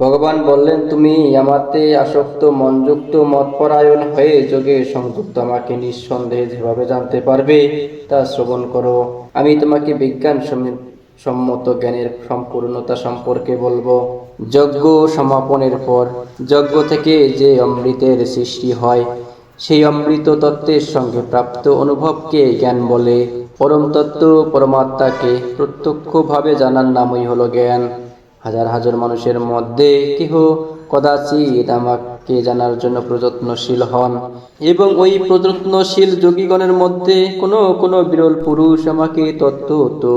ভগবান বললেন, তুমি আমাতে আসক্ত, মনযুক্ত, মতপরায়ণ হয়ে যোগে সংযুক্ত আমাকে নিঃসন্দেহে যেভাবে জানতে পারবে, তা শ্রবণ করো। আমি তোমাকে বিজ্ঞান সম্মত জ্ঞানের সম্পূর্ণতা সম্পর্কে বলব। যজ্ঞ সমাপনের পর, যজ্ঞ থেকে যে অমৃতের সৃষ্টি হয়, সেই অমৃত তত্ত্বের সঙ্গে প্রাপ্ত অনুভবকে জ্ঞান বলে। পরম তত্ত্ব, পরমাত্মাকে প্রত্যক্ষভাবে জানার নামই হলো জ্ঞান। হাজার হাজার মানুষের মধ্যে কেহ কদাচিৎ আমাকে জানার জন্য প্রযত্নশীল হন। এবং ওই প্রযত্নশীল যোগীগণের মধ্যে কোনো কোনো বিরল পুরুষ আমাকে তত্ত্ব তো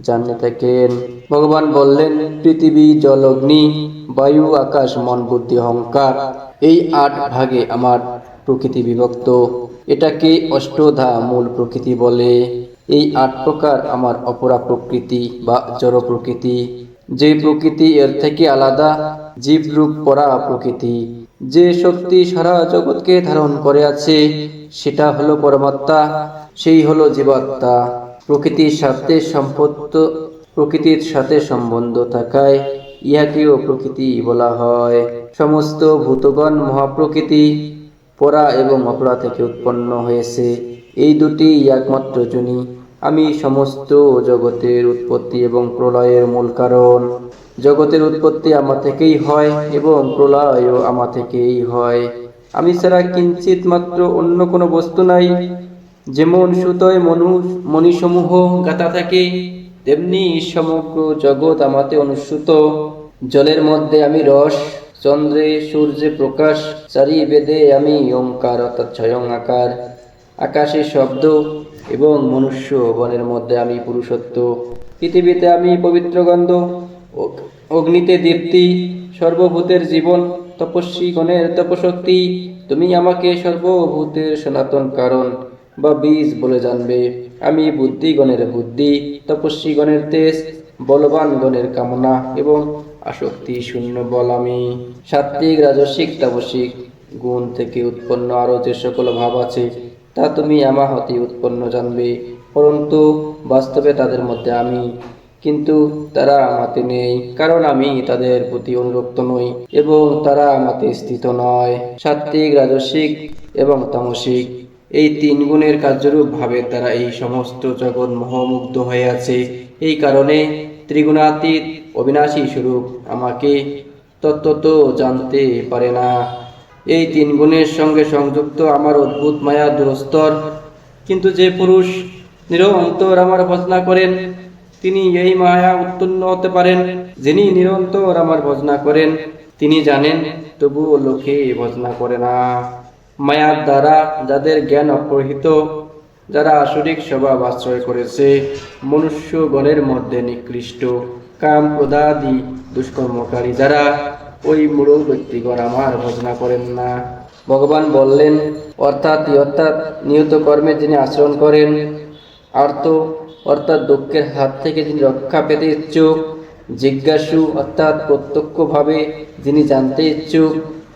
জানতে থাকেন। ভগবান বললেন, পৃথিবী জল অগ্নি বায়ু, আকাশ, মন, বুদ্ধি, অহংকার, এই আট ভাগে আমার প্রকৃতি বিভক্ত। এটাকে অষ্টধা মূল প্রকৃতি বলে। এই আট প্রকার আমার অপরা প্রকৃতি বা জড় প্রকৃতি। যে প্রকৃতি এর থেকে আলাদা জীবরূপ পরা প্রকৃতি। যে শক্তি সারা জগৎকে ধারণ করে আছে, সেটা হলো পরমাত্মা, সেই হলো জীবাত্মা। প্রকৃতির সাথে সম্পত্ত, প্রকৃতির সাথে সম্বন্ধ থাকায় ইহাকেও প্রকৃতি বলা হয়। সমস্ত ভূতগণ মহাপ্রকৃতি, পরা এবং অপরা থেকে উৎপন্ন হয়েছে। এই দুটি একমাত্র জনি। আমি সমস্ত জগতের উৎপত্তি এবং প্রলয়ের মূল কারণ। জগতের উৎপত্তি আমা থেকেই হয় এবং প্রলয়ও আমা থেকেই হয়। আমি ছাড়া কিঞ্চিত মাত্র অন্য কোনো বস্তু নাই। যেমন সুতোয় মনু মণিসমূহ, গাঁথা থাকে, তেমনি সমগ্র জগৎ আমাতে অনুসূত। জলের মধ্যে আমি রস, চন্দ্রে সূর্যে প্রকাশ, চারি বেদে আমি ওঙ্কার অর্থাৎ স্বয়ং আকার। আকাশে শব্দ এবং মনুষ্য বনের মধ্যে আমি পুরুষত্ব, পৃথিবীতে আমি পবিত্র গন্ধ অগ্নিতে দীপ্তি, সর্বভূতের জীবন, তপস্বী গণের তপশক্তি, তুমি আমাকে সর্বভূতের সনাতন কারণ বা বীজ বলে জানবে। আমি বুদ্ধিগণের বুদ্ধি তপস্বীগণের তেজ, বলবান গণের কামনা এবং আসক্তি শূন্য বল আমি। সাত্বিক রাজস্বিক তাপসিক গুণ থেকে উৎপন্ন আরও যে সকল ভাব আছে তা তুমি আমার হতে উৎপন্ন জানবে, পরন্তু বাস্তবে তাদের মধ্যে আমি। কিন্তু তারা আমাতে নেই, কারণ আমি তাদের প্রতি অনুরক্ত নই, এবং তারা আমাতে স্থিত নয়। সাত্বিক রাজস্বিক এবং তামসিক, এই তিন গুণের কার্যরূপ ভাবে তারা এই সমস্ত জগৎ মোহমুগ্ধ হয়ে আছে। এই কারণে ত্রিগুণাতীত অবিনাশী স্বরূপ আমাকে তত্ত্বত জানতে পারে না। এই তিন গুণের সঙ্গে সংযুক্ত আমার অদ্ভুত মায়া দুরস্তর। কিন্তু যে পুরুষ নিরন্তর আমার ভজনা করেন, তিনি এই মায়া উত্তীর্ণ হতে পারেন। যিনি নিরন্তর আমার ভজনা করেন, তিনি জানেন, তবুও লোকে ভজনা করে না। মায়ার দ্বারা যাদের জ্ঞান অপহৃত যারা আসরিক স্বভাব আশ্রয় করেছে, মনুষ্য গণের মধ্যে নিকৃষ্ট। কাম প্রদাদি দুষ্কর্মকারী যারা ওই মূল ব্যক্তিগণ আমার ভজনা করেন না। ভগবান বললেন, অর্থাৎ অর্থাৎ নিয়ত কর্মে যিনি আচরণ করেন, আর্ত অর্থাৎ দুঃখের হাত থেকে যিনি রক্ষা পেতে ইচ্ছুক, জিজ্ঞাসু অর্থাৎ প্রত্যক্ষভাবে যিনি জানতে ইচ্ছুক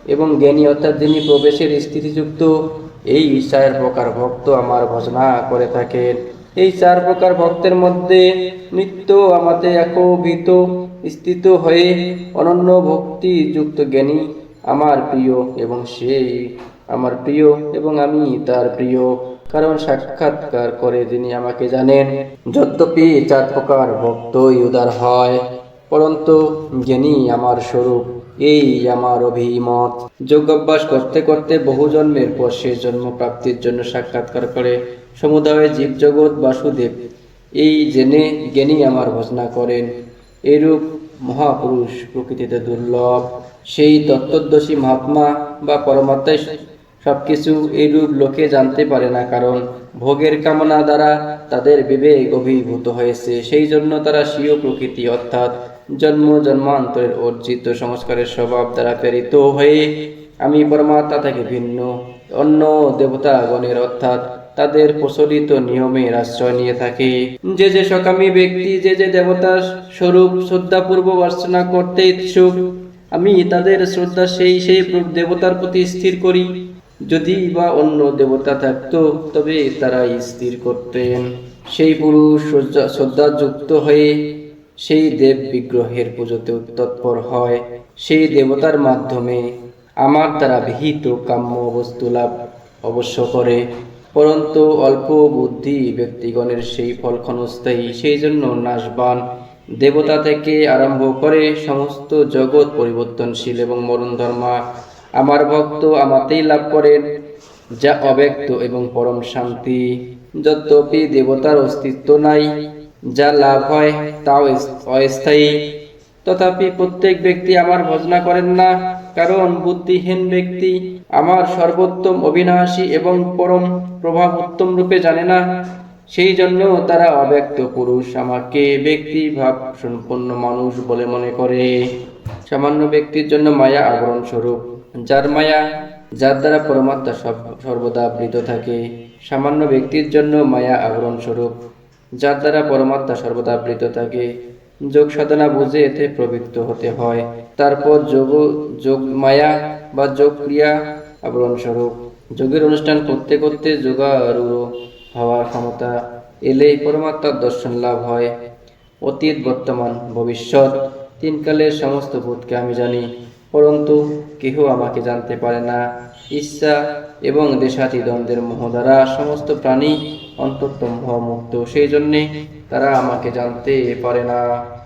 এবং জ্ঞানী অর্থাৎ যিনি প্রবেশের স্থিতিযুক্ত, এই চার প্রকার ভক্ত আমার ভজনা করে থাকেন। এই চার প্রকার ভক্তের মধ্যে নিত্য আমাদের একভূত স্থিত হয়ে অনন্য ভক্তি যুক্ত জ্ঞানী আমার প্রিয় এবং সেই আমার প্রিয় এবং আমি তার প্রিয়। কারণ সাক্ষাৎকার করে যিনি আমাকে জানেন, যদ্যপি চার প্রকার ভক্তই উদার হয়। পরন্তু জ্ঞানী আমার স্বরূপ, এই আমার অভিমত। যোগাভ্যাস করতে করতে বহু জন্মের পর সে জন্ম প্রাপ্তির জন্য সাক্ষাৎকার করে। সমুদায় জীবজগৎ বাসুদেব, এই জেনে জ্ঞানী আমার ভজনা করেন। এরূপ মহাপুরুষ প্রকৃতিতে দুর্লভ। সেই তত্ত্বদর্শী মহাত্মা বা পরমাত্মাই সবকিছু এইরূপ লোকে জানতে পারে না, কারণ ভোগের কামনা দ্বারা তাদের বিবেক অভিভূত হয়েছে। সেই জন্য তারা স্বীয় প্রকৃতি, অর্থাৎ জন্ম, জন্মান্তরের অর্জিত সংস্কারের স্বভাব দ্বারা প্রেরিত হয়ে আমি পরমাত্মা থেকে ভিন্ন, অন্য দেবতাগণের, অর্থাৎ তাদের প্রচলিত নিয়মের আশ্রয় নিয়ে থাকে। যে যে সকামী ব্যক্তি, যে যে দেবতার স্বরূপ শ্রদ্ধাপূর্বক অর্চনা করতে ইচ্ছুক, আমি তাদের শ্রদ্ধা সেই সেই দেবতার প্রতি স্থির করি। যদি বা অন্য দেবতা থাকতো, তবে তারাই স্থির করতেন। সেই পুরুষ শ্রদ্ধা- শ্রদ্ধাযুক্ত হয়ে সেই দেব বিগ্রহের পুজোতে তৎপর হয়। সেই দেবতার মাধ্যমে আমার দ্বারা বিহিত কাম্য বস্তু লাভ অবশ্য করে। পরন্তু অল্প বুদ্ধি ব্যক্তিগণের সেই ফল ক্ষণস্থায়ী, সেই জন্য নাশবান। দেবতা থেকে আরম্ভ করে সমস্ত জগৎ পরিবর্তনশীল এবং মরণ ধর্মা আমার ভক্ত আমাতেই লাভ করেন, যা অব্যক্ত এবং পরম শান্তি। যদ্যপি দেবতার অস্তিত্ব নাই, যা লাভ হয় তাও অস্থায়ী। তথাপি প্রত্যেক ব্যক্তি আমার ভজনা করেন না কারণ বুদ্ধিহীন ব্যক্তি আমার সর্বোত্তম অবিনাশী এবং পরম প্রভাব উত্তম রূপে জানে না। সেই জন্য তারা অব্যক্ত পুরুষ আমাকে ব্যক্তি ভাব সম্পন্ন মানুষ বলে মনে করে। সামান্য ব্যক্তির জন্য মায়া আবরণ স্বরূপ। যার মায়া, যার দ্বারা পরমাত্মা সর্বদা আবৃত থাকে, সামান্য ব্যক্তির জন্য মায়া আবরণ স্বরূপ। যার দ্বারা পরমাত্মা সর্বদা আবৃত থাকে যোগ সাধনা বুঝে এতে প্রবৃত্ত হতে হয়। তারপর যোগ যোগ মায়া বা যোগ ক্রিয়া আবরণ স্বরূপ। যোগের অনুষ্ঠান করতে করতে যোগারূঢ় হওয়ার ক্ষমতা এলে পরমাত্মার দর্শন লাভ হয়। অতীত, বর্তমান, ভবিষ্যৎ, তিনকালের সমস্ত ভূতকে আমি জানি, পরন্তু কেহ আমাকে জানতে পারে না। ইচ্ছা এবং দেশাতি দ্বন্দ্বের মোহ দ্বারা সমস্ত প্রাণী অন্তর্তম মুক্ত। সেই জন্যে তারা আমাকে জানতে পারে না।